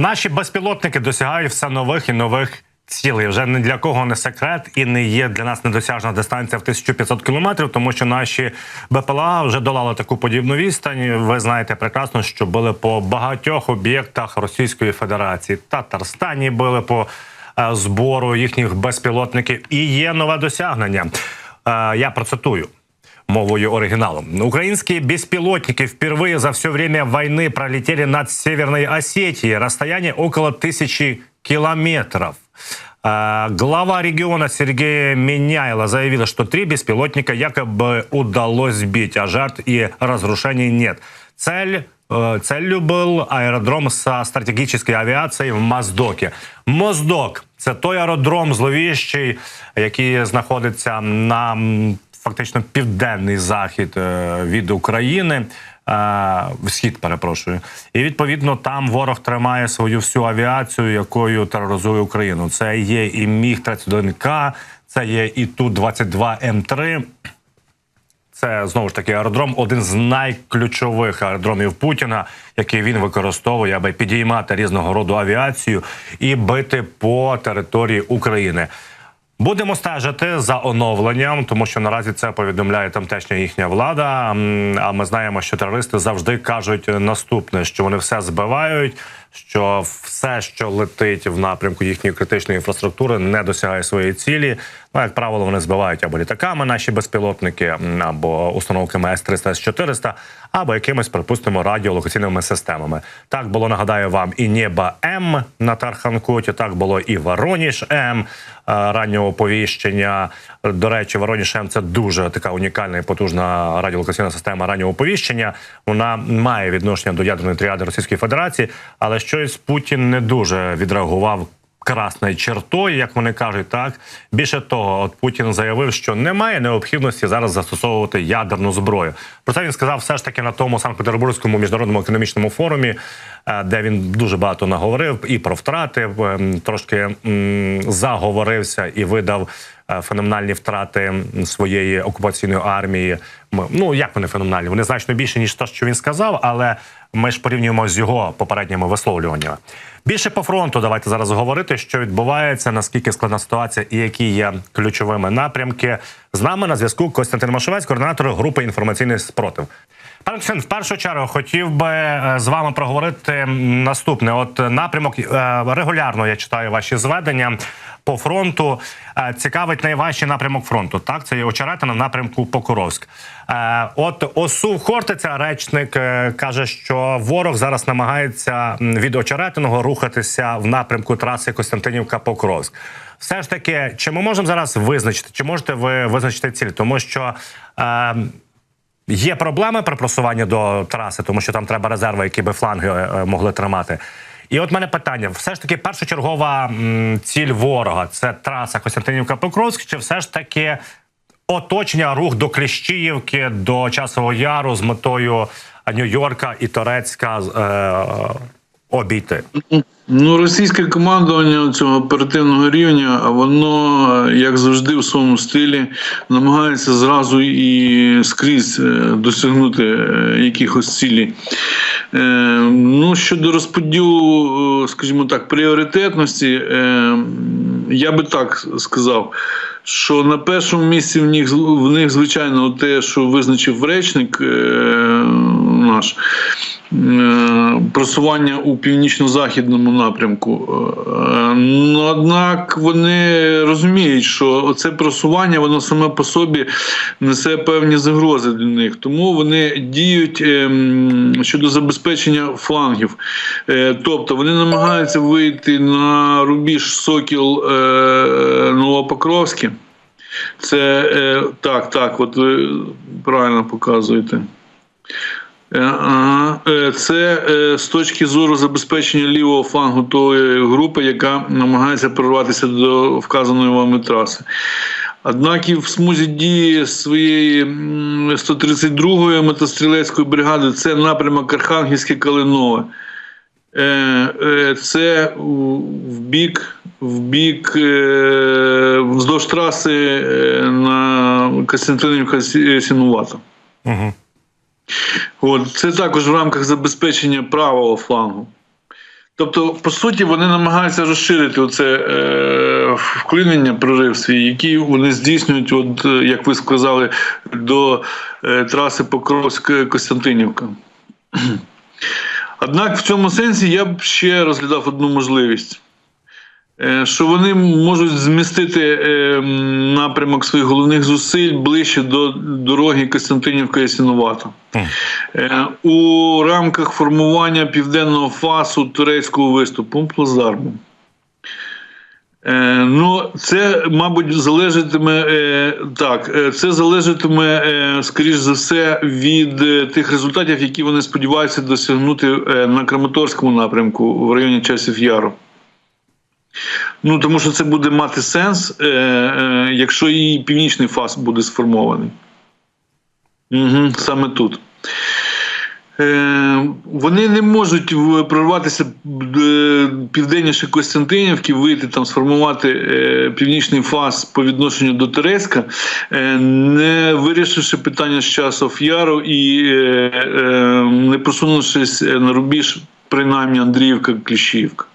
Наші безпілотники досягають все нових і нових цілей. Вже ні для кого не секрет і не є для нас недосяжна дистанція в 1500 кілометрів, тому що наші БПЛА вже долали таку подібну відстань. Ви знаєте прекрасно, що били по багатьох об'єктах Російської Федерації. Татарстані били по е, збору їхніх безпілотників. І є нове досягнення. Е, Я процитую мовою оригиналом. Украинские беспилотники впервые за все время войны пролетели над Северной Осетией. Расстояние около тысячи километров. А, Глава региона Сергей Меняйло заявил, что три беспилотника якобы удалось сбить, а жертв и разрушений нет. Цель э, Целью был аеродром со стратегічною авіацією в Моздокі. Моздок це той аеродром зловіщий, який знаходиться на м, фактично південний захід е, від України. е, Схід, перепрошую, і відповідно там ворог тримає свою всю авіацію, якою тероризує Україну. Це є і міг 31 к це є і ту 22 М 3 це знову ж таки аеродром, один з найключових аеродромів Путіна, який він використовує, аби підіймати різного роду авіацію і бити по території України. Будемо стежити за оновленням, тому що наразі це повідомляє тамтешня їхня влада. А ми знаємо, що терористи завжди кажуть наступне: що вони все збивають, що все, що летить в напрямку їхньої критичної інфраструктури, не досягає своєї цілі. Ну, як правило, вони збивають або літаками наші безпілотники, або установками С-300, С-400, або якимись, припустимо, радіолокаційними системами. Так було, нагадаю вам, і Нєба М на Тарханкуті, так було і Вороніж М е, раннього оповіщення. До речі, Вороніж М це дуже така унікальна і потужна радіолокаційна система раннього оповіщення. Вона має відношення до ядерної тріади Російської Федерації, але щось Путін не дуже відреагував красною чертою, як вони кажуть, так більше того, от Путін заявив, що немає необхідності зараз застосовувати ядерну зброю. Про це він сказав все ж таки на тому Санкт-Петербурзькому міжнародному економічному форумі, е, де він дуже багато наговорив і про втрати, ем, трошки заговорився і видав. Е, Феноменальні втрати своєї окупаційної армії. Ну як вони феноменальні? Вони значно більше ніж те, що він сказав, але ми ж порівнюємо з його попередніми висловлюваннями. Більше по фронту давайте зараз говорити, що відбувається, наскільки складна ситуація і які є ключовими напрямки. З нами на зв'язку Костянтин Машовець, координатор групи інформаційний спротив. Пане Костянтин, в першу чергу хотів би е, з вами проговорити наступне. От напрямок е, регулярно я читаю ваші зведення по фронту. Е, Цікавить найважчий напрямок фронту. Так, це є Очеретина в напрямку Покровськ. Е, От Осу Хортиця, речник, е, каже, що ворог зараз намагається від Очеретиного рухатися в напрямку траси Костянтинівка-Покровськ. Все ж таки, чи ми можемо зараз визначити, чи можете ви визначити ціль? Тому що. Є проблеми при просуванні до траси, тому що там треба резерви, які би фланги е, могли тримати. І от мене питання: все ж таки, першочергова ціль ворога це траса Костянтинівка-Покровськ, чи все ж таки оточення рух до Кліщіївки, до Часового Яру з метою Нью-Йорка і Торецька е, обійти? Ну, російське командування цього оперативного рівня, воно, як завжди, в своєму стилі намагається зразу і скрізь е, досягнути е, якихось цілей. Е, Ну, щодо розподілу, скажімо так, пріоритетності, я би так сказав. Що на першому місці в них в них звичайно те, що визначив речник наш просування у північно-західному напрямку. Е, ну, однак вони розуміють, що це просування воно саме по собі несе певні загрози для них. Тому вони діють е, щодо забезпечення флангів. Е, Тобто вони намагаються вийти на рубіж Сокіл е, Новопокровське. Це е, так, так, от ви правильно показуєте. Е. Е, Це е, з точки зору забезпечення лівого флангу тої групи, яка намагається прорватися до вказаної вами траси. Однак і в смузі дії своєї 132-ї мотострілецької бригади це напрямок Архангельське Калинове. Це в бік, в бік вздовж траси на Костянтинівка Сінувата. Угу. От, це також в рамках забезпечення правого флангу. Тобто, по суті, вони намагаються розширити оце е, вклинення прорив свій, який вони здійснюють, от, е, як ви сказали, до е, траси Покровськ-Костянтинівка. Однак в цьому сенсі я б ще розглядав одну можливість. Е, Що вони можуть змістити е, напрямок своїх головних зусиль ближче до дороги Костянтинівка Ясінувато. Е, у рамках формування південного фасу турецького виступу плацдарму. Ну, це, мабуть, залежатиме так. Це залежатиме, скоріш за все, від тих результатів, які вони сподіваються досягнути на Краматорському напрямку в районі часів Яру. Ну, тому що це буде мати сенс, е, е, якщо і північний фас буде сформований. Угу, саме тут. Е, вони не можуть прорватися е, південніше Костянтинівки, вийти там, сформувати е, північний фас по відношенню до Терецька, е, не вирішивши питання з часов Яру і е, е, не просунувшись на рубіж, принаймні Андріївка, Кліщівка.